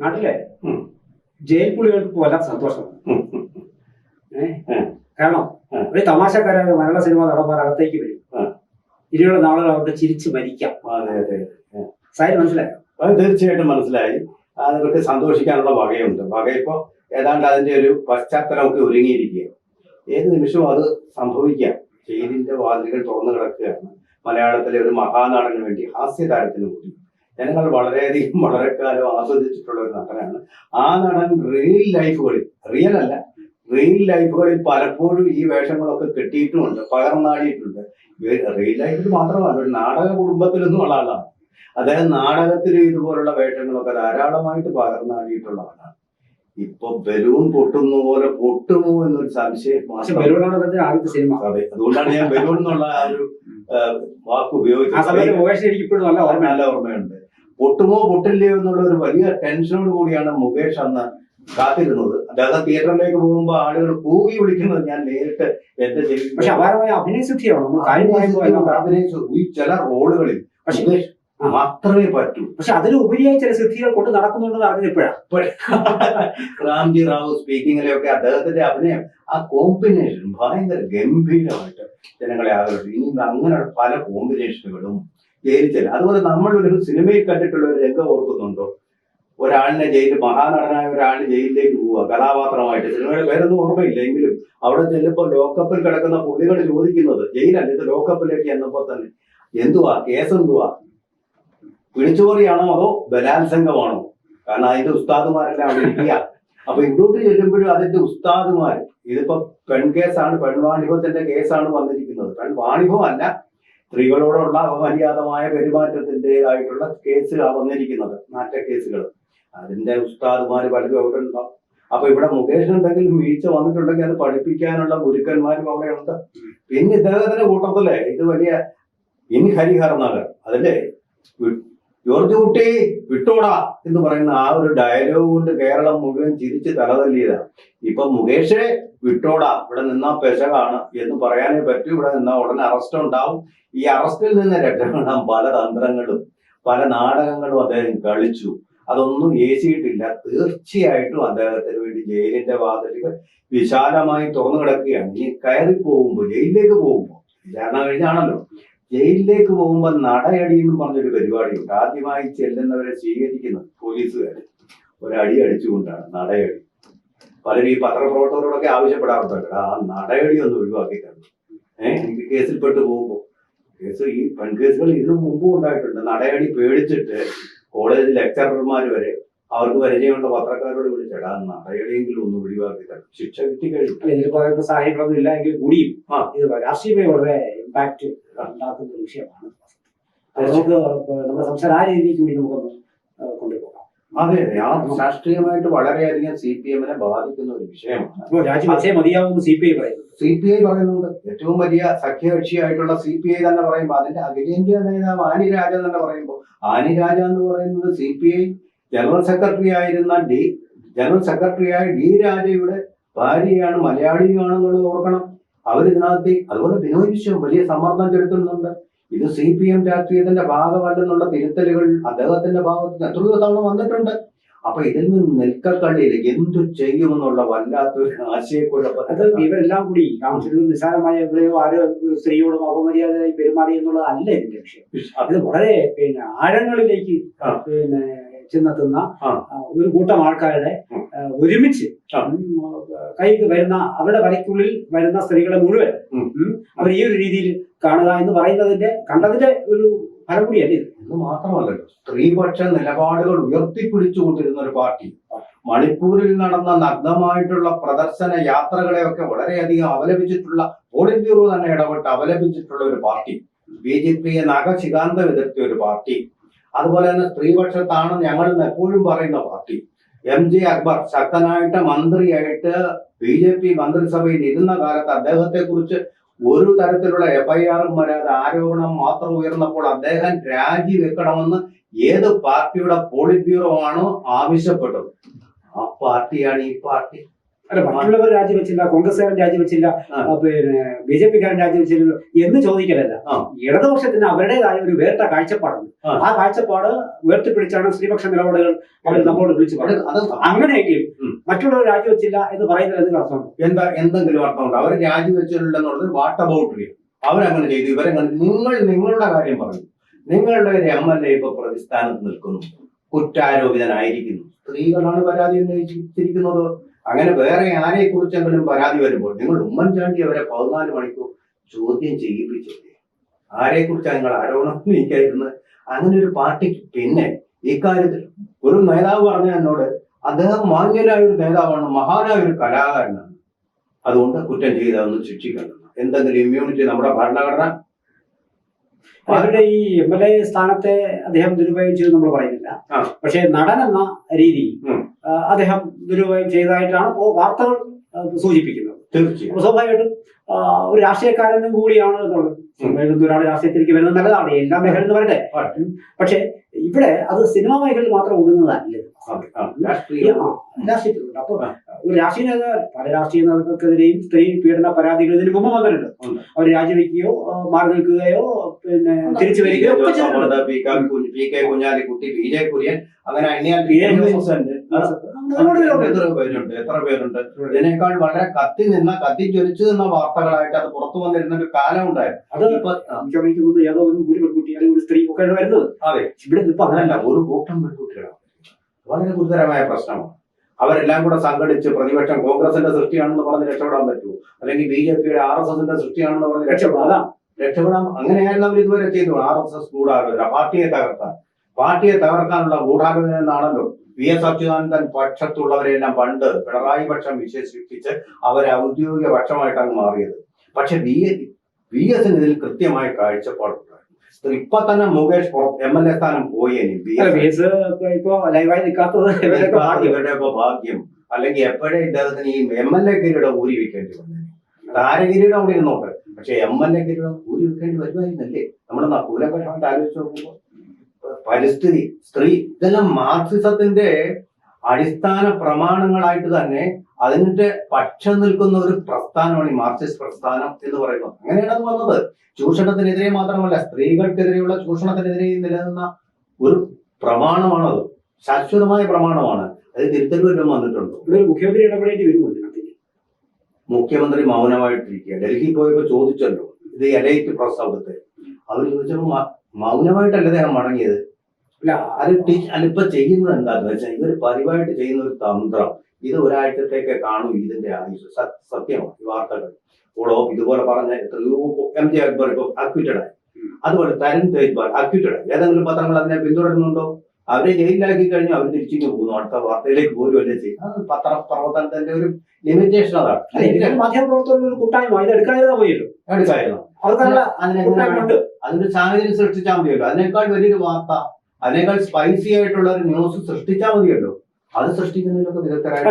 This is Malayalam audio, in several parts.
നാട്ടിലെ. ജയിൽ പുള്ളികൾക്ക് വല്ലാത്ത സന്തോഷമാണ് കാരണം ഒരു തമാശക്കാരായ മലയാള സിനിമ നടന്മാർ അകത്തേക്ക് വരും. ഇനിയുള്ള നാളുകൾ അവർക്ക് ചിരിച്ച് മരിക്കാം. സാരി മനസ്സിലായോ? അത് തീർച്ചയായിട്ടും മനസ്സിലായി. അവർക്ക് സന്തോഷിക്കാനുള്ള വകയുണ്ട്. വക ഇപ്പോ ഏതാണ്ട് അതിന്റെ ഒരു പശ്ചാത്തലമൊക്കെ ഒരുങ്ങിയിരിക്കുക ഏത് നിമിഷവും അത് സംഭവിക്കാം. ജയിലിന്റെ വാതിലുകൾ തുറന്നു കിടക്കുകയാണ്. മലയാളത്തിലെ ഒരു മഹാനാടന് വേണ്ടി ഹാസ്യതാരത്തിന് കൂടി ജനങ്ങൾ വളരെയധികം വളരെ കാലം ആസ്വദിച്ചിട്ടുള്ള ഒരു നടനാണ്. ആ നടൻ റിയൽ ലൈഫുകളിൽ റിയൽ അല്ല റിയൽ ലൈഫുകളിൽ പലപ്പോഴും ഈ വേഷങ്ങളൊക്കെ കിട്ടിയിട്ടുമുണ്ട് പകർന്നാടിയിട്ടുണ്ട് റിയൽ ലൈഫിൽ മാത്രമല്ല ഒരു നാടക കുടുംബത്തിൽ നിന്നുള്ള ആളാണ്. അദ്ദേഹം നാടകത്തിൽ ഇതുപോലുള്ള വേഷങ്ങളൊക്കെ ധാരാളമായിട്ട് പകർന്നാടിയിട്ടുള്ള ആളാണ്. ഇപ്പൊ ബലൂൺ പൊട്ടുന്ന പോലെ പൊട്ടുമോ എന്നൊരു സംശയം അതുകൊണ്ടാണ് ഞാൻ ബലൂൺ എന്നുള്ള ആ ഒരു വാക്ക് ഉപയോഗിച്ചു സമയത്ത് ഉപയോഗിച്ചത് മുകേഷ് എനിക്ക് ഇപ്പോഴും നല്ല ഓർമ്മ നല്ല ഓർമ്മയുണ്ട്. പൊട്ടുമോ പൊട്ടില്ലയോ എന്നുള്ള ഒരു വലിയ ടെൻഷനോട് കൂടിയാണ് മുകേഷ് അന്ന് കാത്തിരുന്നത്. അദ്ദേഹം തിയേറ്ററിലേക്ക് പോകുമ്പോൾ ആളുകൾ കൂകി വിളിക്കുന്നത് ഞാൻ നേരിട്ട് എന്റെ ചെയ്യും പക്ഷെ അപാരമായ അഭിനയസിദ്ധിയാണ് സിദ്ധിയാണ്? ഈ ചില റോളുകളിൽ പക്ഷെ മാത്രമേ പറ്റൂ. പക്ഷെ അതിലുപരിയായി ചില സിദ്ധികൾ കൊണ്ട് നടക്കുന്നുണ്ടെന്ന് അറിഞ്ഞത് ഇപ്പോഴാണ് റാംജി റാവു സ്പീക്കിങ്ങിലൊക്കെ അദ്ദേഹത്തിന്റെ അഭിനയം ആ കോമ്പിനേഷൻ ഭയങ്കര ഗംഭീരമായിട്ട് ജനങ്ങളെ ആകർഷിക്കും. ഇനി അങ്ങനെ പല കോമ്പിനേഷനുകളും ജയിലിച്ചല്ല അതുപോലെ നമ്മൾ ഒരു സിനിമയിൽ കണ്ടിട്ടുള്ള ഒരു രംഗം ഓർക്കുന്നുണ്ടോ? ഒരാളിനെ ജയിലിൽ മഹാനടനായ ഒരാൾ ജയിലിലേക്ക് പോവുക കഥാപാത്രമായിട്ട്. സിനിമയുടെ പേരൊന്നും ഓർമ്മയില്ല എങ്കിലും അവിടെ ചെല്ലുമ്പോൾ ലോക്കപ്പിൽ കിടക്കുന്ന പുള്ളികൾ ചോദിക്കുന്നത് ജയിലല്ല ഇത് ലോക്കപ്പിലേക്ക് എന്നപ്പോ തന്നെ എന്തുവാ? കേസ് എന്തുവാ? പിടിച്ചുപറിയാണോ അതോ ബലാത്സംഗമാണോ? കാരണം അതിന്റെ ഉസ്താദുമാരെല്ലാം അവിടെ ഇരിക്കുക. അപ്പൊ ഇങ്ങോട്ട് ചെല്ലുമ്പോഴും അതിന്റെ ഉസ്താദുമാർ ഇതിപ്പോ പെൺകേസാണ് പെൺവാണിഭത്തിന്റെ കേസാണ് വന്നിരിക്കുന്നത്. പെൺവാണിഭമല്ല സ്ത്രീകളോടുള്ള അപമര്യാദമായ പെരുമാറ്റത്തിന്റെതായിട്ടുള്ള കേസുകളാണ് വന്നിരിക്കുന്നത് നാറ്റ കേസുകൾ അതിന്റെ ഉസ്താദുമാർ പലരും അവിടെ ഉണ്ടാവും അപ്പൊ ഇവിടെ മുകേഷ് എന്തെങ്കിലും വീഴ്ച വന്നിട്ടുണ്ടെങ്കിൽ അത് പഠിപ്പിക്കാനുള്ള ഗുരുക്കന്മാരും അവിടെ ഉണ്ട് പിന്നെ ഇദ്ദേഹത്തിന്റെ കൂട്ടത്തിൽ ഇത് വലിയ ഇൻ ഹരിഹർ നഗർ വി- ജോർജ് കുട്ടി വിട്ടോടാ എന്ന് പറയുന്ന ആ ഒരു ഡയലോഗ് കൊണ്ട് കേരളം മുഴുവൻ ചിരിച്ച് തലതല്ലിയതാണ്. ഇപ്പൊ മുകേഷെ വിട്ടോടാ ഇവിടെ നിന്നാ പെശകാണ് എന്ന് പറയാനേ പറ്റൂ. ഇവിടെ നിന്നാ ഉടനെ അറസ്റ്റ് ഉണ്ടാവും. ഈ അറസ്റ്റിൽ നിന്ന് രക്ഷപ്പെടാൻ പല തന്ത്രങ്ങളും പല നാടകങ്ങളും അദ്ദേഹം കളിച്ചു. അതൊന്നും ഏശിയിട്ടില്ല. തീർച്ചയായിട്ടും അദ്ദേഹത്തിന് വേണ്ടി ജയിലിന്റെ വാതിലുകൾ വിശാലമായി തുറന്നു കിടക്കുകയാണ്. ഇനി കയറി പോകുമ്പോൾ ജയിലിലേക്ക് പോകുമ്പോൾ വിചാരണ കഴിഞ്ഞാണല്ലോ. ജയിലിലേക്ക് പോകുമ്പോൾ നടയടി എന്ന് പറഞ്ഞൊരു പരിപാടിയുണ്ട്. ആദ്യമായി ചെല്ലുന്നവരെ സ്വീകരിക്കുന്നത് പോലീസുകാർ ഒരടി അടിച്ചുകൊണ്ടാണ് നടയടി. പലരും ഈ പത്രപ്രവർത്തകരോടൊക്കെ ആവശ്യപ്പെടാറുണ്ട് ആ നടയടി ഒന്ന് ഒഴിവാക്കി തരണം ഏഹ് ഇത് കേസിൽപ്പെട്ട് പോകുമ്പോൾ കേസ് ഈ പെൺകേസുകൾ ഇതിനു മുമ്പും ഉണ്ടായിട്ടുണ്ട്. നടയടി പേടിച്ചിട്ട് കോളേജ് ലെക്ചറർമാർ വരെ അവർക്ക് പരിചയമുള്ള പത്രക്കാരോട് വിളിച്ചടാ എവിടെയെങ്കിലും ഒന്ന് ഒഴിവാക്കി തരാം. ശിക്ഷ കിട്ടിക്കഴിഞ്ഞു ഇതിൽ പറയുന്ന ഇല്ല എങ്കിൽ കൂടിയും ആ. ഇത് രാഷ്ട്രീയമായി വളരെ ഇമ്പാക്ട് ഉണ്ടാക്കുന്ന ഒരു വിഷയമാണ്. നമുക്ക് നമ്മുടെ സംസാരം ആ രീതിയിലേക്ക് കൂടി നമുക്കൊന്ന് ആ, കൊണ്ടുപോകാം. അതെ ആ രാഷ്ട്രീയമായിട്ട് വളരെയധികം സി പി എമ്മിനെ ബാധിക്കുന്ന ഒരു വിഷയമാണ്. സി പി ഐ പറയുന്നു. സി പി ഐ പറയുന്നുണ്ട്. ഏറ്റവും വലിയ സഖ്യകക്ഷിയായിട്ടുള്ള സി പി ഐ തന്നെ പറയുമ്പോൾ അതിന്റെ അഖിലേന്ത്യാ നേതാവ് ആനി രാജ തന്നെ പറയുമ്പോൾ ആനി രാജ എന്ന് പറയുന്നത് C P I general secretary ആയിരുന്ന ഡി ജനറൽ സെക്രട്ടറിയായ ഡി രാജയുടെ ഭാര്യയാണ് മലയാളിയുമാണെന്നുള്ളത് ഓർക്കണം. അവരിതിനകത്ത് അതുപോലെ ബിനോയ് വിശ്വം വലിയ സമ്മർദ്ദം ചെലുത്തുന്നുണ്ട്. ഇത് സി പി എം രാഷ്ട്രീയത്തിന്റെ ഭാഗമല്ലെന്നുള്ള തിരുത്തലുകൾ അദ്ദേഹത്തിന്റെ ഭാഗത്ത് നിന്ന് എത്രയോ തവണ വന്നിട്ടുണ്ട്. അപ്പൊ ഇതിൽ നിന്ന് നെൽക്കക്കള്ളിയിൽ എന്തു ചെയ്യുമെന്നുള്ള വല്ലാത്തൊരു അത് ആശയക്കുഴപ്പത്തിൽ ഇവരെല്ലാം കൂടി കാണിച്ചത് നിസ്സാരമായ എവിടെയോ ആരോ സ്ത്രീയോടും അപമര്യാദയായി പെരുമാറി എന്നുള്ളത് അല്ല എന്റെ ലക്ഷ്യം. അത് വളരെ പിന്നെ ആഴങ്ങളിലേക്ക് പിന്നെ ചെന്നെത്തുന്ന ഒരു കൂട്ടം ആൾക്കാരുടെ ഒരുമിച്ച്. കൈക്ക് വരുന്ന അവരുടെ വലയ്ക്കുള്ളിൽ വരുന്ന സ്ത്രീകളെ മുഴുവൻ അവർ ഈ ഒരു രീതിയിൽ കാണുക എന്ന് പറയുന്നതിന്റെ കണ്ടതിന്റെ ഒരു ഫലം കൂടിയല്ലേ ഇത് മാത്രമല്ല മാത്രമല്ലല്ലോ സ്ത്രീപക്ഷ നിലപാടുകൾ ഉയർത്തിപ്പിടിച്ചുകൊണ്ടിരുന്ന ഒരു പാർട്ടി. മണിപ്പൂരിൽ നടന്ന നഗ്നമായിട്ടുള്ള പ്രദർശന യാത്രകളെയൊക്കെ വളരെയധികം അപലപിച്ചിട്ടുള്ള പോളിറ്റ് ബ്യൂറോ തന്നെ ഇടപെട്ട് അപലപിച്ചിട്ടുള്ള ഒരു പാർട്ടി. ബി ജെ പിയെ നഖശികാന്ത വിദഗ്ധ ഒരു പാർട്ടി. അതുപോലെ തന്നെ സ്ത്രീപക്ഷത്താണ് ഞങ്ങൾ എപ്പോഴും പറയുന്ന പാർട്ടി. എം ജെ അക്ബർ ശക്തനായിട്ട് മന്ത്രിയായിട്ട് ബി ജെ പി മന്ത്രിസഭയിൽ ഇരുന്ന കാലത്ത് അദ്ദേഹത്തെ കുറിച്ച് ഒരു തരത്തിലുള്ള എഫ്ഐആറും വരാതെ ആരോപണം മാത്രം ഉയർന്നപ്പോൾ അദ്ദേഹം രാജിവെക്കണമെന്ന് ഏത് പാർട്ടിയുടെ പോളിറ്റ് ബ്യൂറോ ആണോ ആവശ്യപ്പെട്ടത്. ആ പാർട്ടിയാണ് ഈ പാർട്ടി. അല്ല മറ്റുള്ളവർ രാജിവെച്ചില്ല കോൺഗ്രസ്സുകാരൻ രാജിവെച്ചില്ല പിന്നെ ബി ജെ പിക്കാരൻ രാജിവെച്ചില്ല എന്ന് ചോദിക്കലല്ല. ഇടതുപക്ഷത്തിന് അവരുടേതായ ഒരു വേറിട്ട കാഴ്ചപ്പാടുണ്ട്. ആ. കാഴ്ചപ്പാട് ഉയർത്തിപ്പിടിച്ചാണ് സ്ത്രീപക്ഷ നിലപാടുകൾ അവർ നമ്മളോട് വിളിച്ചു പറഞ്ഞത്. അത് അങ്ങനെയെങ്കിൽ മറ്റുള്ളവർ രാജിവെച്ചില്ല എന്ന് പറയുന്നത് എന്തെങ്കിലും അർത്ഥമുണ്ട്? എന്താ എന്തെങ്കിലും അർത്ഥമുണ്ട്? അവർ രാജിവെച്ചിട്ടുണ്ടെന്നുള്ളത് വാട്ട് അബൌട്ട് അവരങ്ങനെ ചെയ്തു. ഇവരങ്ങനെ നിങ്ങൾ നിങ്ങളുടെ കാര്യം പറഞ്ഞു നിങ്ങളുടെ ഒരു എം എൽ എ ഇപ്പൊ പ്രതിസ്ഥാനത്ത് നിൽക്കുന്നു. കുറ്റാരോപിതനായിരിക്കുന്നു. സ്ത്രീകളാണ് പരാതി ഉന്നയിച്ചിരിക്കുന്നത്. അങ്ങനെ വേറെ ആരെ കുറിച്ചെങ്കിലും പരാതി വരുമ്പോൾ നിങ്ങൾ ഉമ്മൻചാണ്ടി അവരെ പതിനാല് മണിക്കൂർ ചോദ്യം ചെയ്യിപ്പിച്ചില്ലേ ആരെ കുറിച്ചാണ് നിങ്ങൾ ആരോപണം ഉന്നയിക്കായിരുന്നത് അങ്ങനെ ഒരു പാർട്ടിക്ക് പിന്നെ ഇക്കാര്യത്തിൽ ഒരു നേതാവ് പറഞ്ഞ എന്നോട് അദ്ദേഹം മാന്യനായ ഒരു നേതാവാണ് മഹാനായ ഒരു കലാകാരനാണ്. അതുകൊണ്ട് കുറ്റം ചെയ്തതൊന്നും ശിക്ഷിക്കണം. എന്തെങ്കിലും ഇമ്മ്യൂണിറ്റി നമ്മുടെ ഭരണഘടന അവരുടെ ഈ എം എൽ എ സ്ഥാനത്തെ അദ്ദേഹം ദുരുപയോഗം ചെയ്തു നമ്മൾ പറയുന്നില്ല. പക്ഷെ നടൻ എന്ന രീതിയിൽ അദ്ദേഹം ദുരുപയോഗം ചെയ്തതായിട്ടാണ് വാർത്തകൾ സൂചിപ്പിക്കുന്നത്. തീർച്ചയായും. സ്വാഭാവികമായിട്ടും ഒരു രാഷ്ട്രീയക്കാരനും കൂടിയാണ് എന്നുള്ളത്. ഒരാൾ രാഷ്ട്രീയത്തിലേക്ക് വരുന്നത് നല്ലതാണ്. എല്ലാ മേഖലയിൽ നിന്ന് വരട്ടെ. പക്ഷെ ഇവിടെ അത് സിനിമാ മേഖലയിൽ മാത്രം ഒതുങ്ങുന്നതല്ല. രാഷ്ട്രീയത്തിലുണ്ട് അപ്പൊ. ഒരു രാഷ്ട്രീയ നേതാവ് പല രാഷ്ട്രീയ നേതാക്കൾക്കെതിരെയും സ്ത്രീ പീഡന പരാതികൾ ഇതിന് മുമ്പ് വന്നിട്ടുണ്ട്. അവർ രാജിവെക്കുകയോ മാറി നിൽക്കുകയോ പിന്നെ തിരിച്ചു വരികയോ ഒക്കെ ചെയ്തിട്ടുണ്ട്. P K Kunhalikutty P J Kurien അങ്ങനെ പേരുണ്ട്. എത്ര പേരുണ്ട് ഇതിനേക്കാൾ വളരെ കത്തി നിന്ന കത്തി ജ്വലിച്ചു നിന്ന വാർത്തകളായിട്ട് അത് പുറത്തു വന്നിരുന്ന ഒരു കാലം ഉണ്ടായിരുന്നു. അത് ഇപ്പൊ എനിക്ക് എനിക്ക് തോന്നുന്നു ഏതോ ഒരു ഒരു പെൺകുട്ടി അല്ലെങ്കിൽ ഒരു സ്ത്രീ ഒക്കെ വരുന്നത്. അതെ. ഇവിടെ ഇപ്പൊ അങ്ങനല്ല. ഒരു കൂട്ടം പെൺകുട്ടികളാണ്. വളരെ ഗുരുതരമായ പ്രശ്നമാണ്. അവരെല്ലാം കൂടെ സംഘടിച്ച് പ്രതിപക്ഷം കോൺഗ്രസിന്റെ സൃഷ്ടിയാണെന്ന് പറഞ്ഞ് രക്ഷപ്പെടാൻ പറ്റുമോ? അല്ലെങ്കിൽ ബി ജെ പിയുടെ ആർ എസ് എസിന്റെ സൃഷ്ടിയാണെന്ന് പറഞ്ഞ് രക്ഷപ്പെടാം? രക്ഷപ്പെടാം. അങ്ങനെയായിരുന്നു അവർ ഇതുവരെ ചെയ്തു. ആർ എസ് എസ് ഗൂഢാലോചന പാർട്ടിയെ തകർക്കാൻ. പാർട്ടിയെ തകർക്കാനുള്ള ഗൂഢാലോചന വി എസ് അച്യുതാനന്ദൻ പക്ഷത്തുള്ളവരെല്ലാം പണ്ട് പിണറായി പക്ഷം വിശേഷിപ്പിച്ച് അവരെ ഔദ്യോഗിക പക്ഷമായിട്ടാണ് മാറിയത്. പക്ഷെ വി വി എസിന് ഇതിൽ കൃത്യമായ കാഴ്ചപ്പാടുണ്ടായിരുന്നു ഇപ്പൊ തന്നെ മുകേഷ് എം എൽ എ സ്ഥാനം പോയി ഇനി. ബി അല്ല, എസ് ബി എസ് ഇപ്പൊ ലൈവായി നിൽക്കാത്തത്. ഇവരുടെ ഭാഗ്യം അല്ലെങ്കിൽ എപ്പോഴേ ഇദ്ദേഹത്തിന് ഈ എം എൽ എ കിരീടം ഊരി വെക്കേണ്ടി വന്നു താരകിരീടം കൂടി ഇരുന്നോട്ടെ പക്ഷെ എം എൽ എ കിരീടം ഊരി വെക്കേണ്ടി വരുമായിരുന്നല്ലേ? നമ്മുടെ നക്കൂലപക്ഷമായിട്ട് ആലോചിച്ച് നോക്കുമ്പോൾ പരിസ്ഥിതി സ്ത്രീ ഇതെല്ലാം മാർക്സിസത്തിന്റെ അടിസ്ഥാന പ്രമാണങ്ങളായിട്ട് തന്നെ അതിന്റെ പക്ഷം നിൽക്കുന്ന ഒരു പ്രസ്ഥാനമാണ് ഈ മാർക്സിസ്റ്റ് പ്രസ്ഥാനം എന്ന് പറയുന്നത്. അങ്ങനെയാണ് അത് വന്നത്. ചൂഷണത്തിനെതിരെ മാത്രമല്ല സ്ത്രീകൾക്കെതിരെയുള്ള ചൂഷണത്തിനെതിരെ നിലനിന്ന ഒരു പ്രമാണമാണത്. ശാശ്വതമായ പ്രമാണമാണ്. അത് തിരുത്തൽ വന്നിട്ടുണ്ട്. മുഖ്യമന്ത്രി ഇടപെടേണ്ടി വരുമോ മുഖ്യമന്ത്രി മൗനമായിട്ടിരിക്കുക. ഡൽഹി പോയപ്പോ ചോദിച്ചല്ലോ ഇത് എലൈറ്റ് പ്രസ് അവിടുത്തെ അവർ ചോദിച്ചപ്പോൾ മൗനമായിട്ടല്ലേ മൗനമായിട്ടല്ല അദ്ദേഹം മടങ്ങിയത്. അത് അല്ല ചെയ്യുന്നത് എന്താന്ന് വെച്ചാൽ ഇവർ പതിവായിട്ട് ചെയ്യുന്ന ഒരു തന്ത്രം. ഇത് ഒരാഴ്ചത്തേക്ക് കാണും ഇതിന്റെ ആയുസ്. സത്യമാണ് ഈ വാർത്തകൾ. ഓളോ ഇതുപോലെ പറഞ്ഞ എത്രയോ എം ജെ അക്ബർ ഇപ്പൊ അക്വിറ്റഡ് ആയി. അതുപോലെ തരുൺ തേജ്ബാൽ അക്വിറ്റഡ് ആയി. ഏതെങ്കിലും പത്രങ്ങൾ അതിനെ പിന്തുടരുന്നുണ്ടോ? അവരെ ജയിലിലാക്കി കഴിഞ്ഞു അവർ തിരിച്ചിങ്ങ് പോകുന്നു. അടുത്ത വാർത്തയിലേക്ക് പോരുമല്ലേ ചെയ്യും. പത്ര പ്രവർത്തനത്തിന്റെ ഒരു ലിമിറ്റേഷൻ അതാണ്. മാധ്യമപ്രവർത്തകരുടെ ഒരു കൂട്ടായ്മ. ഇത് എടുക്കാതിരുന്ന പോയല്ലോ എടുക്കായിരുന്നു അവർക്കല്ല ഉണ്ട് അതിന്റെ സാഹചര്യം സൃഷ്ടിച്ചാൽ മതിയല്ലോ. അതിനേക്കാൾ വലിയൊരു വാർത്ത അതിനേക്കാൾ സ്പൈസി ആയിട്ടുള്ള ഒരു ന്യൂസ് സൃഷ്ടിച്ചാൽ മതിയല്ലോ. അത് സൃഷ്ടിക്കുന്നതിലൊക്കെ അല്ല വിദഗ്ധരായിട്ട്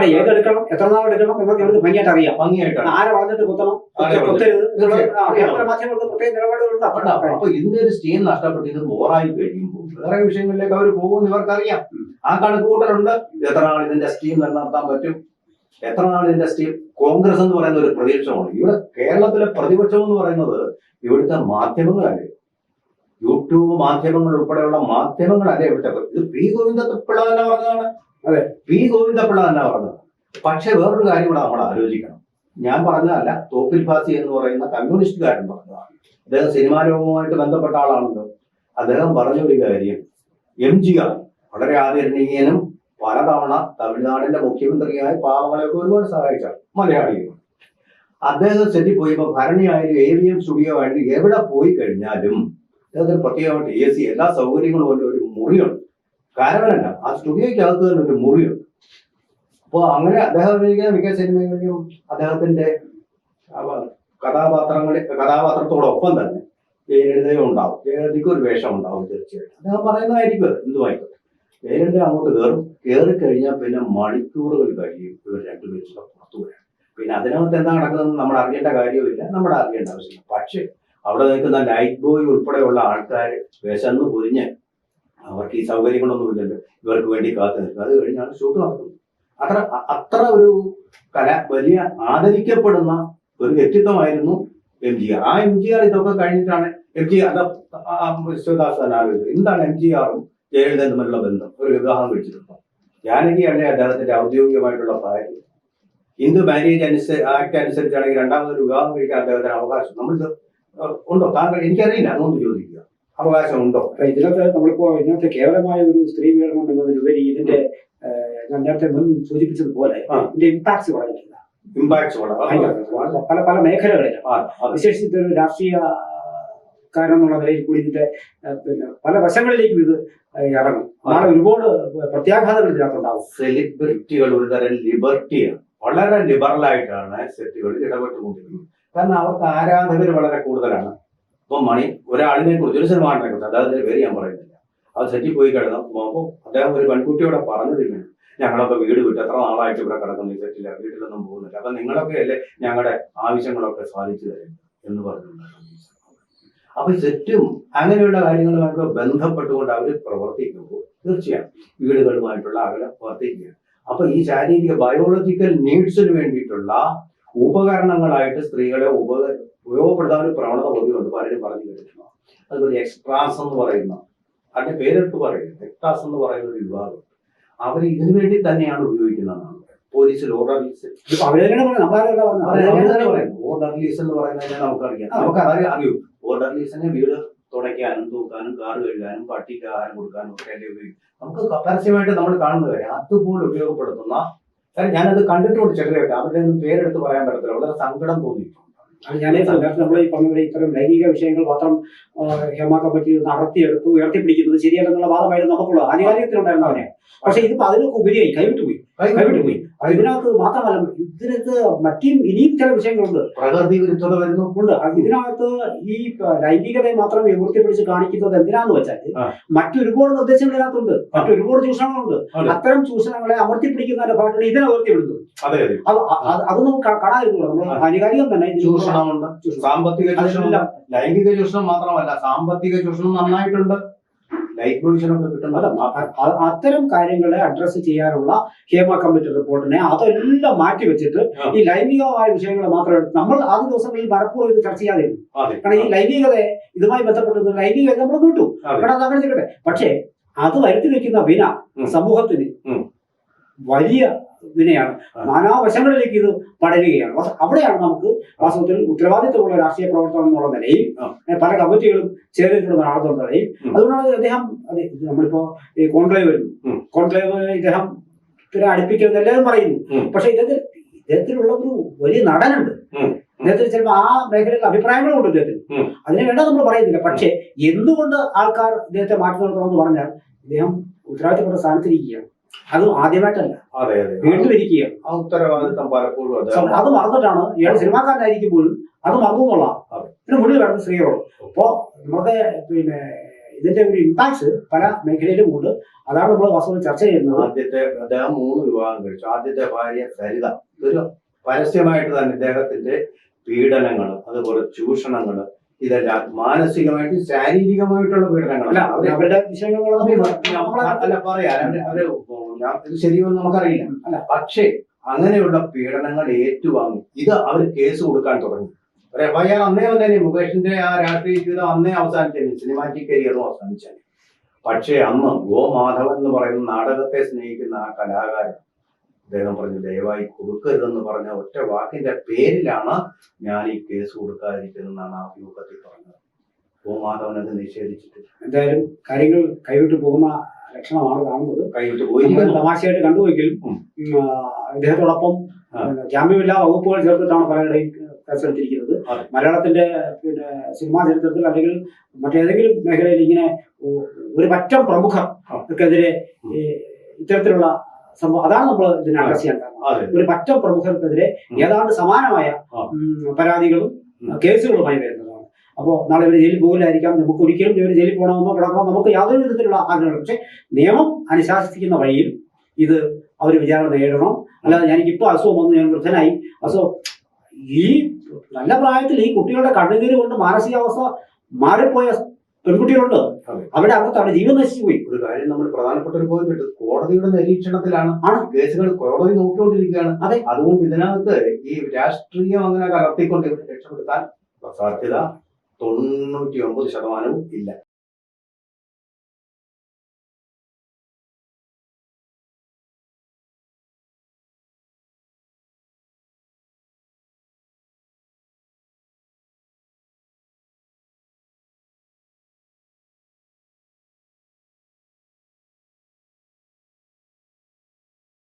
എത്ര നാൾ എടുക്കണം? എന്നൊക്കെ ഭംഗിയായിട്ട് അറിയാം. ഭംഗിയായിട്ടാണ്. ആരെ വളർന്നിട്ട് കുത്തണം? അപ്പൊ അപ്പൊ ഇതിന്റെ ഒരു സ്റ്റീം നഷ്ടപ്പെട്ട്. ഇത് ബോറായി കഴിയുമ്പോൾ വേറെ വിഷയങ്ങളിലേക്ക് അവർ പോകുമെന്ന് ഇവർക്കറിയാം. ആ കണക്കുകൂട്ടലുണ്ട് എത്ര നാൾ ഇതിന്റെ സ്റ്റീം നിലനിർത്താൻ പറ്റും? എത്ര നാൾ ഇതിന്റെ സ്റ്റീം കോൺഗ്രസ് എന്ന് പറയുന്ന ഒരു പ്രതിപക്ഷമാണ് ഇവിടെ കേരളത്തിലെ പ്രതിപക്ഷം എന്ന് പറയുന്നത് ഇവിടുത്തെ മാധ്യമങ്ങളല്ലേ? യൂട്യൂബ് മാധ്യമങ്ങൾ ഉൾപ്പെടെയുള്ള മാധ്യമങ്ങളല്ലേ ഇവിടുത്തെ ഇത് പി ഗോവിന്ദപ്പിള്ള തന്നെ പറഞ്ഞതാണ്? അതെ. പി ഗോവിന്ദപ്പിള്ള തന്നെ പറഞ്ഞത് പക്ഷെ വേറൊരു കാര്യം കൂടെ നമ്മൾ ആലോചിക്കണം. ഞാൻ പറഞ്ഞതല്ല തോപ്പിൽ ഫാസി എന്ന് പറയുന്ന കമ്മ്യൂണിസ്റ്റുകാരൻ പറഞ്ഞതാണ്. അദ്ദേഹം സിനിമാ ലോകവുമായിട്ട് ബന്ധപ്പെട്ട ആളാണല്ലോ. അദ്ദേഹം പറഞ്ഞ ഒരു കാര്യം എം ജി ആർ വളരെ ആദരണീയനും പലതവണ തമിഴ്നാടിന്റെ മുഖ്യമന്ത്രിയായി പാവങ്ങളെയൊക്കെ ഒരുപാട് സഹായിച്ച മലയാളികൾ അദ്ദേഹം സെറ്റിൽ പോയപ്പോൾ ഭരണിയായാലും എ വി എം സ്റ്റുഡിയോ ആയാലും എവിടെ പോയി കഴിഞ്ഞാലും അദ്ദേഹത്തിന് പ്രത്യേകമായിട്ട് എ സി എല്ലാ സൗകര്യങ്ങളും ഉള്ള ഒരു മുറിയുണ്ട്. കാരവനല്ല ആ സ്റ്റുഡിയോയ്ക്കകത്ത് തന്നെ ഒരു മുറിയുണ്ട്. അപ്പോൾ അങ്ങനെ അദ്ദേഹം അഭിനയിക്കുന്ന മിക്ക സിനിമകളിലും അദ്ദേഹത്തിന്റെ കഥാപാത്രങ്ങളിൽ കഥാപാത്രത്തോടൊപ്പം തന്നെ ജയലളിതയും ഉണ്ടാവും. ജയലളിതയ്ക്ക് ഒരു വേഷം ഉണ്ടാവും തീർച്ചയായിട്ടും. അദ്ദേഹം പറയുന്നതായിരിക്കും എന്തുമായിക്കോട്ടെ ജയലളിത അങ്ങോട്ട് കയറും. കയറി കഴിഞ്ഞാൽ പിന്നെ മണിക്കൂറുകൾ കഴിയും ഇവർ രണ്ടുപേരും പേരും പുറത്തു വരാൻ പിന്നെ അതിനകത്ത് എന്താ നടക്കുന്നതെന്ന് നമ്മൾ അറിയേണ്ട കാര്യമില്ല നമ്മൾ അറിയേണ്ട ആവശ്യമില്ല. പക്ഷേ അവിടെ നിൽക്കുന്ന ലൈറ്റ് ബോയ് ഉൾപ്പെടെയുള്ള ആൾക്കാർ വിശന്ന് പൊരിഞ്ഞ് അവർക്ക് ഈ സൗകര്യങ്ങളൊന്നും ഇവർക്ക് വേണ്ടി കാത്തു നിൽക്കുക. അത് കഴിഞ്ഞാണ് ഷൂട്ട് നടക്കുന്നത് അത്ര അത്ര ഒരു കല വലിയ ആദരിക്കപ്പെടുന്ന ഒരു വ്യക്തിത്വമായിരുന്നു എം ജി ആർ. ആ എം ജി ആർ ഇതൊക്കെ കഴിഞ്ഞിട്ടാണ് എം ജി ആർ വിശ്വദാസ് എന്താണ് എം ജി ആറും ജയലളിതയും തമ്മിലുള്ള ബന്ധം? ഒരു വിവാഹം കഴിച്ചിട്ടുണ്ടോ? ജാനകിയാണ് അദ്ദേഹത്തിന്റെ ഔദ്യോഗികമായിട്ടുള്ള ഭാര്യ. ഹിന്ദു മാരേജ് അനുസരിച്ച് ആക്ട് അനുസരിച്ചാണെങ്കിൽ രണ്ടാമതൊരു വിവാഹം കഴിക്കാൻ അദ്ദേഹത്തിന് അവകാശം. നമ്മളിത് ഉണ്ടോ? താങ്കൾ എനിക്കറിയില്ല അതുകൊണ്ട് ചോദിക്കുക. അവകാശം ഉണ്ടോ? ഇതിനകത്ത് നമ്മളിപ്പോ ഇതിനകത്ത് കേവലമായ ഒരു സ്ത്രീ പീഡനം എന്നതിലുപരി ഇതിന്റെ ഞാൻ നേരത്തെ മുൻ സൂചിപ്പിച്ചതുപോലെ. ഇതിന്റെ ഇമ്പാക്ട്സ് വളരെ ഇമ്പാക്ട്സ് പല പല മേഖലകളിലും. വിശേഷിച്ച് ഒരു രാഷ്ട്രീയ കാരണം എന്നുള്ള നിലയിൽ കൂടി ഇതിന്റെ പിന്നെ പല വശങ്ങളിലേക്കും ഇത് ഇറങ്ങും. നാളെ ഒരുപാട് പ്രത്യാഘാതങ്ങൾ ഇതിനകത്തുണ്ടാവും. സെലിബ്രിറ്റികൾ ഒരു തരം ലിബർട്ടിയാണ് വളരെ ലിബറൽ ആയിട്ടാണ് സെറ്റുകളിൽ ഇടപെട്ടുകൊണ്ടിരിക്കുന്നത്. കാരണം അവർക്ക് ആരാധകർ വളരെ കൂടുതലാണ്. ഇപ്പം മണി ഒരാളിനെ കുറിച്ച് ഒരു സിനിമ കുറിച്ച് അദ്ദേഹത്തിന്റെ പേര് ഞാൻ പറയുന്നില്ല. അത് സെറ്റിൽ പോയി കിടന്നു. അപ്പോൾ അദ്ദേഹം ഒരു പെൺകുട്ടിയോടെ പറഞ്ഞതിങ്ങനെ ഞങ്ങളൊക്കെ വീട് വിട്ട് എത്ര നാളായിട്ട് ഇവിടെ കിടക്കുന്നു ഈ സെറ്റില്ല വീട്ടിലൊന്നും പോകുന്നില്ല. അപ്പൊ നിങ്ങളൊക്കെ അല്ലേ ഞങ്ങളുടെ ആവശ്യങ്ങളൊക്കെ സാധിച്ചു തരും എന്ന് പറഞ്ഞിട്ടുണ്ടായിരുന്നു അപ്പൊ സെറ്റും അങ്ങനെയുള്ള കാര്യങ്ങളുമായിട്ട് ബന്ധപ്പെട്ടുകൊണ്ട് അവർ പ്രവർത്തിക്കുമ്പോൾ തീർച്ചയായും വീടുകളുമായിട്ടുള്ള അകലം വർദ്ധിക്കുക അപ്പൊ ഈ ശാരീരിക ബയോളജിക്കൽ നീഡ്സിന് വേണ്ടിയിട്ടുള്ള ഉപകരണങ്ങളായിട്ട് സ്ത്രീകളെ ഉപ ഉപയോഗപ്പെടുത്താൻ ഒരു പ്രവണത പൊതുവുണ്ട് പലരും പറഞ്ഞു കേട്ടിട്ടുണ്ട്. അതുപോലെ എക്സ്ട്രാസ് എന്ന് പറയുന്ന അതിന്റെ പേരെടുത്ത് പറയുന്നത് എക്സ്ട്രാസ് എന്ന് പറയുന്ന ഒരു വിഭാഗം. അവർ ഇതിനു വേണ്ടി തന്നെയാണ് ഉപയോഗിക്കുന്നത് പോലീസിൽ ഓർഡർലീസ് എന്ന് പറയുന്നത് നമുക്കറിയാം. നമുക്ക് അറിയാം. അറിയൂ ഓർഡർലീസിനെ വീട് തുടയ്ക്കാനും തൂക്കാനും കാർ കഴുകാനും പട്ടിക്ക് ആഹാരം കൊടുക്കാനും ഒക്കെ അല്ലേ ഉപയോഗിക്കും നമുക്ക് പരസ്യമായിട്ട് നമ്മൾ കാണുന്നവരെ അതുപോലെ ഉപയോഗപ്പെടുത്തുന്ന കാര്യം ഞാനത് കണ്ടിട്ടുണ്ട് ചെറിയ അവരുടെ ഒന്നും പേരെടുത്ത് പറയാൻ പറ്റത്തില്ല. വളരെ സങ്കടം തോന്നി. അത് ഞാൻ നമ്മൾ ഈ പറഞ്ഞ ഇത്തരം ലൈംഗിക വിഷയങ്ങൾ മാത്രം ഹേമ കമ്മിറ്റി നടത്തിയെടുത്ത് ഉയർത്തിപ്പിടിക്കുന്നത് ശരിയല്ലെന്നുള്ള വാദമായിരുന്നു നമുക്കുള്ളത്. ആധികാരികത്തിലുണ്ടായിരുന്നവരെ പക്ഷെ ഇതിപ്പോ അതിനൊക്കെ ഉപരിയായി. കൈവിട്ടു പോയി കൈവിട്ടു പോയി ഇതിനകത്ത് മാത്രമല്ല ഇതിനകത്ത് മറ്റും ഇനിയും ചില വിഷയങ്ങളുണ്ട്. പ്രകൃതി വിരുദ്ധത വരുന്നു. ഉണ്ട്. ഇതിനകത്ത് ഈ ലൈംഗികതയെ മാത്രം പിടിച്ച് കാണിക്കുന്നത് എന്തിനാന്ന് വെച്ചാൽ. മറ്റൊരുപാട് നിർദ്ദേശങ്ങൾ ഇതിനകത്തുണ്ട് മറ്റൊരുപാട് ചൂഷണങ്ങളുണ്ട്. അത്തരം ചൂഷണങ്ങളെ അമർത്തിപ്പിടിക്കുന്നതിന്റെ ഭാഗമാണ് ഇതിനെ ഉയർത്തിവിടുന്നത് അതെ നമുക്ക് കാണാതിരുന്നുള്ളൂ നമ്മൾ ആനുകാലികം തന്നെ ചൂഷണമുണ്ട്. സാമ്പത്തിക ചൂഷണം. ലൈംഗിക ചൂഷണം മാത്രമല്ല സാമ്പത്തിക ചൂഷണം നന്നായിട്ടുണ്ട്. ലൈഫ് പൊല്യൂഷനൊക്കെ കിട്ടുന്നത് അത്തരം കാര്യങ്ങളെ അഡ്രസ് ചെയ്യാനുള്ള ഹേമ കമ്മിറ്റി റിപ്പോർട്ടിനെ അതെല്ലാം മാറ്റി വെച്ചിട്ട്. ഈ ലൈംഗികമായ വിഷയങ്ങൾ മാത്രം നമ്മൾ ആദ്യ ദിവസങ്ങളിൽ പലപ്പോഴും ഇത് ചർച്ച ചെയ്യാതിരുന്നു. കാരണം ഈ ലൈംഗികതയെ ഇതുമായി ബന്ധപ്പെട്ടത് ലൈംഗികത നമ്മൾ കിട്ടും അതെ. കാരണം അത് അങ്ങനെ നിൽക്കട്ടെ പക്ഷേ അത് വരുത്തി വെക്കുന്ന വിന സമൂഹത്തിന്. വലിയ ഇതിനെയാണ്. നാനാവശങ്ങളിലേക്ക് ഇത് പടരുകയാണ്. അവിടെയാണ് നമുക്ക് വാസ്തവത്തിൽ ഉത്തരവാദിത്തമുള്ള രാഷ്ട്രീയ പ്രവർത്തനം എന്നുള്ള നിലയിൽ പല കമ്മിറ്റികളും ചേർന്നിട്ടുള്ള നടത്തുന്ന നിലയിൽ. അതുകൊണ്ടാണ് അദ്ദേഹം അതെ നമ്മളിപ്പോ ഈ കോൺക്ലേവ് വരുന്നു. കോൺക്ലേവ് ഇദ്ദേഹം പിന്നെ അടുപ്പിക്കുമെന്ന് എല്ലാവരും പറയുന്നു. പക്ഷെ ഇദ്ദേഹത്തിൽ ഇദ്ദേഹത്തിലുള്ള ഒരു വലിയ നടനുണ്ട്. ഇദ്ദേഹത്തിന് ചിലപ്പോൾ ആ മേഖലയിൽ അഭിപ്രായങ്ങളുണ്ട് ഇദ്ദേഹത്തിന്. അതിനു അതിനെ വേണ്ട നമ്മൾ പറയുന്നില്ല. പക്ഷെ എന്തുകൊണ്ട് ആൾക്കാർ ഇദ്ദേഹത്തെ മാറ്റി നിർത്തണമെന്ന് പറഞ്ഞാൽ ഇദ്ദേഹം ഉത്തരവാദിത്തപ്പെട്ട സ്ഥാനത്തിരിക്കുകയാണ്. അത് ആദ്യമായിട്ടല്ല. വീണ്ടുമിരിക്കുക ആ ഉത്തരവാദിത്തം പലപ്പോഴും അത്. മറന്നിട്ടാണ് ഇയാൾ സിനിമാക്കാരനായിരിക്കുമ്പോഴും അത് മറന്നു എന്നുള്ള അതെ. പിന്നെ മുന്നിൽ വേണം സ്ത്രീകളോട് അപ്പോ നമ്മുടെ പിന്നെ ഇതിന്റെ ഒരു ഇമ്പാക്ട് പല മേഖലയിലും ഉണ്ട്. അതാണ് നമ്മൾ വസ്തു ചർച്ച ചെയ്യുന്നത്. ആദ്യത്തെ അദ്ദേഹം മൂന്ന് വിവാഹം കഴിച്ചു. ആദ്യത്തെ ഭാര്യ സരിത. ഇതൊരു പരസ്യമായിട്ട് തന്നെ ഇദ്ദേഹത്തിന്റെ പീഡനങ്ങൾ അതുപോലെ ചൂഷണങ്ങൾ ഇതെല്ലാം മാനസികമായിട്ടും ശാരീരികമായിട്ടുള്ള അല്ല പീഡനങ്ങളല്ല അവർ അവരുടെ അല്ല പറയാം. അവർ അവർ ഇത് നമുക്കറിയില്ല. അല്ല. പക്ഷേ അങ്ങനെയുള്ള പീഡനങ്ങൾ ഏറ്റുവാങ്ങി. ഇത് അവർ കേസ് കൊടുക്കാൻ തുടങ്ങി. ഒരു എഫ്ഐആർ അന്നേ തന്നെ മുകേഷിന്റെ ആ രാഷ്ട്രീയ ജീവിതം അന്നേ അവസാനിച്ചു സിനിമാറ്റിക് കരിയറും അവസാനിച്ചു പക്ഷേ അന്ന് ഗോ മാധവൻ എന്ന് പറയുന്ന നാടകത്തെ സ്നേഹിക്കുന്ന ആ കലാകാരൻ അദ്ദേഹം പറഞ്ഞു ദയവായി കൊടുക്കരുതെന്ന് പറഞ്ഞ ഒറ്റ വാക്കിന്റെ പേരിലാണ് ഞാൻ ഈ കേസ് കൊടുക്കാതിരിക്കുന്നതെന്നാണ് ആ അഭിമുഖത്തിൽ പറഞ്ഞത്. ഗോ മാധവൻ അത് നിഷേധിച്ചിട്ട്. എന്തായാലും കാര്യങ്ങൾ കൈവിട്ട് പോകുന്ന ലക്ഷണമാണ് കാണുന്നത്. കൈവിട്ട് പോയി തമാശയായിട്ട് കണ്ടുപോയെങ്കിലും അദ്ദേഹത്തോടൊപ്പം ഇദ്ദേഹത്തോടൊപ്പം. ജാമ്യമില്ലാ വകുപ്പുകൾ ചേർത്തിട്ടാണ് പലരുടെയും കേസെടുത്തിരിക്കുന്നത്. മലയാളത്തിന്റെ പിന്നെ സിനിമാ ചരിത്രത്തിൽ അല്ലെങ്കിൽ മറ്റേതെങ്കിലും മേഖലയിൽ ഇങ്ങനെ ഒരു പറ്റം പ്രമുഖർക്കെതിരെ ഇത്തരത്തിലുള്ള സംഭവം അതാണ് നമ്മൾ ഇതിനെ അഡ്രസ് ചെയ്യാൻ കാരണം. ഒരു പറ്റം പ്രമുഖർക്കെതിരെ. ഏതാണ്ട് സമാനമായ പരാതികളും. കേസുകളുമായി വരുന്നതാണ്. അപ്പോൾ നാളെ ഇവർ ജയിലിൽ പോകില്ലായിരിക്കാം. നമുക്ക് ഒരിക്കലും ഇവർ ജയിലിൽ പോകണമെന്നോ കിടക്കണോ നമുക്ക് യാതൊരു വിധത്തിലുള്ള ആഗ്രഹമില്ല. പക്ഷെ നിയമം അനുശാസിക്കുന്ന വഴിയിൽ ഇത് അവർ വിചാരണ നേരിടണം. അല്ലാതെ എനിക്ക് ഇപ്പോൾ അസുഖം വന്നു ഞാൻ വൃദ്ധനായി. അസുഖം ഈ നല്ല പ്രായത്തിൽ ഈ കുട്ടികളുടെ കണ്ണുനീര് കൊണ്ട് മാനസികാവസ്ഥ മാറിപ്പോയ പെൺകുട്ടികളുണ്ട്. അവിടെ അകത്താണ് ജീവൻ നശിച്ചു പോയി ഒരു കാര്യം നമ്മൾ പ്രധാനപ്പെട്ട ഒരു പോയിന്റ് ഉണ്ട് കോടതിയുടെ നിരീക്ഷണത്തിലാണ് ആണ്. കേസുകൾ കോടതി നോക്കിക്കൊണ്ടിരിക്കുകയാണ് അതെ. അതുകൊണ്ട് ഇതിനകത്ത് ഈ രാഷ്ട്രീയം അങ്ങനെ കലർത്തിക്കൊണ്ട് ഇവരെ രക്ഷപ്പെടുത്താൻ സാധ്യത തൊണ്ണൂറ്റി ഒമ്പത് ശതമാനവും ഇല്ല